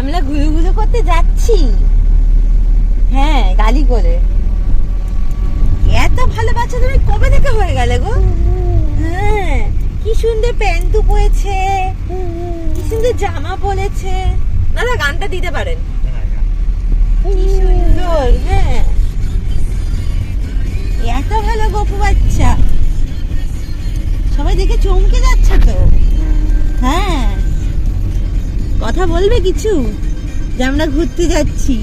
আমরা ঘুরু ঘুরু করতে যাচ্ছি। হ্যাঁ গালি করে। এত ভালো বাচ্চা তুমি কবে থেকে হয়ে গেলে গো? হ্যাঁ কি সুন্দর প্যান্টু পরেছে, কি সুন্দর জামা পরেছে। দাদা গানটা দিতে পারেন। বলবে কিছু? যে আমরা ঘুরতে যাচ্ছি।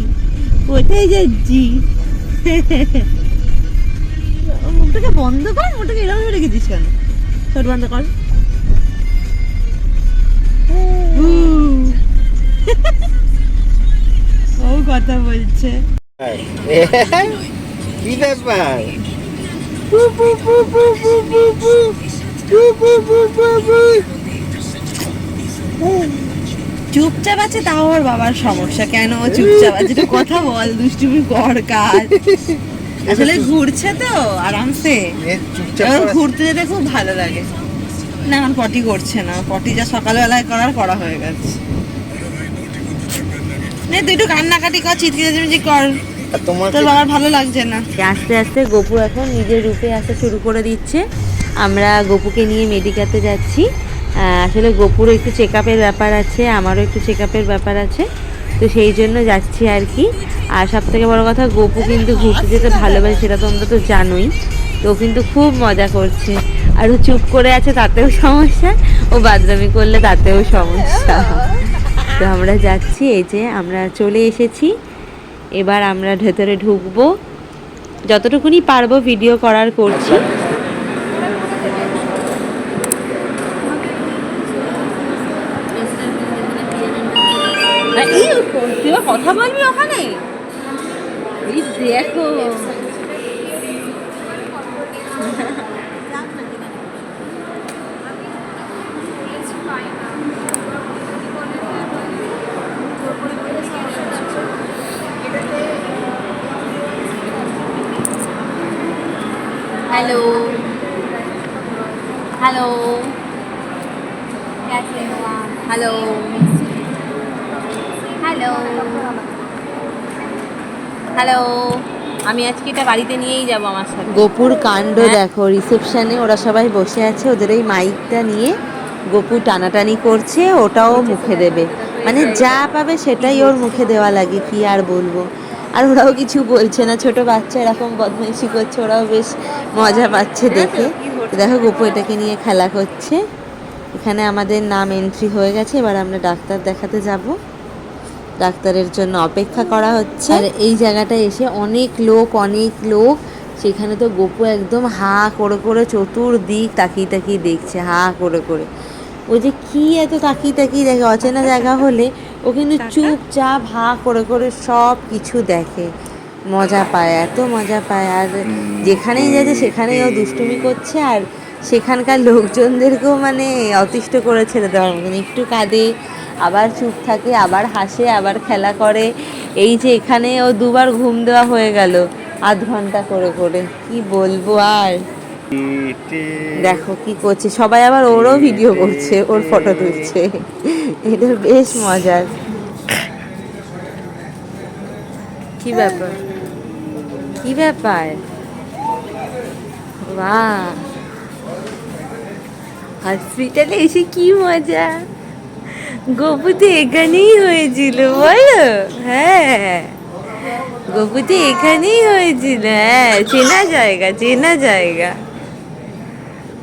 কোথায় যাচ্ছি? মুখটাকে বন্ধ কর মুখটাকে এরকম রেখেছিস কেন? ছোট বন্ধ কর। ও। কথা বলছে। কি ব্যাপার? চুপচাপ আছে তাও ওর বাবার সমস্যা। কেন ও চুপচাপ আছে? একটু কথা বল দুষ্টুমি কর কাজ। আসলে ঘুরছে তো আরামসে। চুপচাপ ঘুরতে যেতে খুব ভালো লাগে। না এখন পটি করছে না। পটি যা সকালবেলায় করার করা হয়ে গেছে। নে তুই একটু কান্নাকাটি কর চিৎকির চিৎকি কর। তোমার তোর বাবার ভালো লাগছে না। আস্তে আস্তে গপু এখন নিজের রূপে আসতে শুরু করে দিচ্ছে। আমরা গপুকে নিয়ে মেডিকাতে যাচ্ছি। আসলে গপুরও একটু চেক ব্যাপার আছে, আমারও একটু চেক ব্যাপার আছে। তো সেই জন্য যাচ্ছি আর কি। আর সব থেকে বড়ো কথা, গপু কিন্তু ঘুরতে যেতে ভালোবাসে, সেটা তোমরা তো জানোই। তো কিন্তু খুব মজা করছে। আর ও চুপ করে আছে, তাতেও সমস্যা। ও বাদরামি করলে তাতেও সমস্যা। তো আমরা যাচ্ছি, এই যে আমরা চলে এসেছি। এবার আমরা ভেতরে ঢুকবো। যতটুকুনি পারব ভিডিও করার করছি। তুই কথা বলবি ওখানে এই দেখো hello hello hello hello hello আমি আজকে এটা বাড়িতে নিয়েই যাব আমার সাথে। গোপুর কাণ্ড হ্যাঁ? দেখো রিসেপশনে ওরা সবাই বসে আছে ওদের এই মাইকটা নিয়ে গোপু টানাটানি করছে ওটাও মুখে দেবে। মানে যা পাবে সেটাই ওর মুখে দেওয়া লাগে কি আর বলব। আর ওরাও কিছু বলছে না ছোট বাচ্চা এরকম বদমাইশি করছে ওরাও বেশ মজা পাচ্ছে দেখে। দেখো গোপু এটাকে নিয়ে খেলা করছে। এখানে আমাদের নাম এন্ট্রি হয়ে গেছে এবার আমরা ডাক্তার দেখাতে যাব। ডাক্তারের জন্য অপেক্ষা করা হচ্ছে। আর এই জায়গাটায় এসে অনেক লোক অনেক লোক। সেখানে তো গোপু একদম হা করে করে চতুর্দিক তাকিয়ে তাকিয়ে দেখছে হা করে করে। ও যে কি এত তাকিয়ে তাকিয়ে দেখে অচেনা জায়গা হলে ও কিন্তু চুপচাপ হা করে করে সব কিছু দেখে। মজা পায় এত মজা পায়। আর যেখানেই যাচ্ছে সেখানেই ও দুষ্টুমি করছে। আর সেখানকার লোকজনদেরকেও মানে অতিষ্ঠ করে ছেড়ে দেওয়ার মতন। একটু কাঁদে, আবার চুপ থাকে, আবার হাসে, আবার খেলা করে। এই যে এখানে ও দুবার ঘুম দেওয়া হয়ে গেল, আধ ঘণ্টা করে করে। কি বলব আর? দেখো কি করছে। সবাই আবার ওরও ভিডিও করছে, ওর ফটো তুলছে। এটা বেশ মজার। কি ব্যাপার? কি ব্যাপার? বাহ! হসপিটালে এসে কি মজা? গপু তো এখানেই হয়েছিল, বলো? হ্যাঁ গপু তো এখানেই হয়েছিল হ্যাঁ চেনা জায়গা চেনা জায়গা।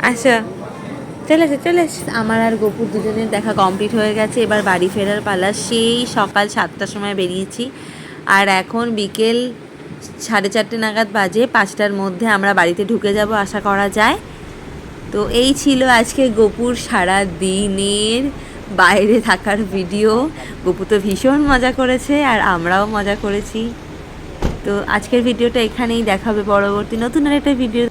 আচ্ছা চলে আসো চলে আসো আমার আর গপুর দুজনের দেখা কমপ্লিট হয়ে গেছে। এবার বাড়ি ফেরার পালা। সেই সকাল সাতটার সময় বেরিয়েছি। আর এখন বিকেল সাড়ে চারটে নাগাদ বাজে। পাঁচটার মধ্যে আমরা বাড়িতে ঢুকে যাব, আশা করা যায়। তো এই ছিল আজকে গোপুর সারা দিনের বাইরে থাকার ভিডিও। গোপু তো ভীষণ মজা করেছে আর আমরাও মজা করেছি। তো আজকের ভিডিওটা এখানেই দেখাবে পরবর্তী নতুন আর একটা ভিডিও